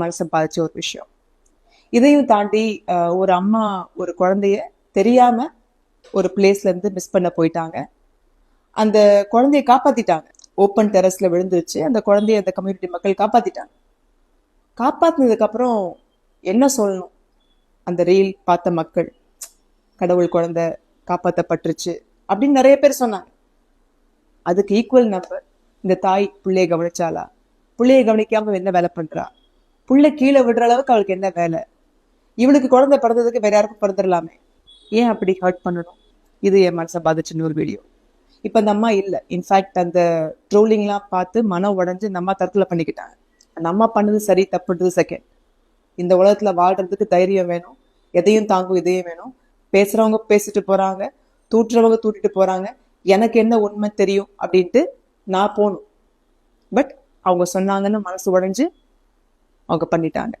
மனசை சம்பாதிச்ச ஒரு விஷயம். இதையும் தாண்டி ஒரு அம்மா ஒரு குழந்தைய தெரியாம ஒரு பிளேஸ்ல இருந்து மிஸ் பண்ண போயிட்டாங்க. அந்த குழந்தைய காப்பாத்திட்டாங்க. ஓப்பன் டெரஸ்ல விழுந்துருச்சு. அந்த குழந்தைய அந்த கம்யூனிட்டி மக்கள் காப்பாத்திட்டாங்க. காப்பாத்தினதுக்கு அப்புறம் என்ன சொல்லணும்? அந்த ரீல் பார்த்த மக்கள் கடவுள் குழந்தை காப்பாற்றப்பட்டுருச்சு அப்படின்னு நிறைய பேர் சொன்னாங்க. அதுக்கு ஈக்குவல் நம்பர் இந்த தாய் பிள்ளைய கவனிச்சாலா பிள்ளைய கவனிக்காம என்ன வேலை பண்றா? புள்ள கீழே விடுற அளவுக்கு அவளுக்கு என்ன வேலை? இவளுக்கு குழந்தை பிறந்ததுக்கு வேற யாருக்கும் பிறந்துடலாமே. ஏன் அப்படி ஹர்ட் பண்ணணும்? இது என் மனசை பாதிச்சுன்னு ஒரு வீடியோ இப்போ அந்த அம்மா இல்லை. இன்ஃபேக்ட் அந்த ட்ரோலிங்லாம் பார்த்து மனம் உடஞ்சி இந்த அம்மா தற்கொலை பண்ணிக்கிட்டாங்க. அந்த அம்மா பண்ணது சரி தப்புன்றது செகண்ட் இந்த உலகத்தில் வாழ்கிறதுக்கு தைரியம் வேணும். எதையும் தாங்கும் இதையும் வேணும். பேசுகிறவங்க பேசிட்டு போகிறாங்க தூட்டுறவங்க தூட்டிட்டு போகிறாங்க எனக்கு என்ன உண்மை தெரியும் அப்படின்ட்டு நான் போகணும். பட் அவங்க சொன்னாங்கன்னு மனசு உடஞ்சி அவங்க பண்ணிட்டாங்க.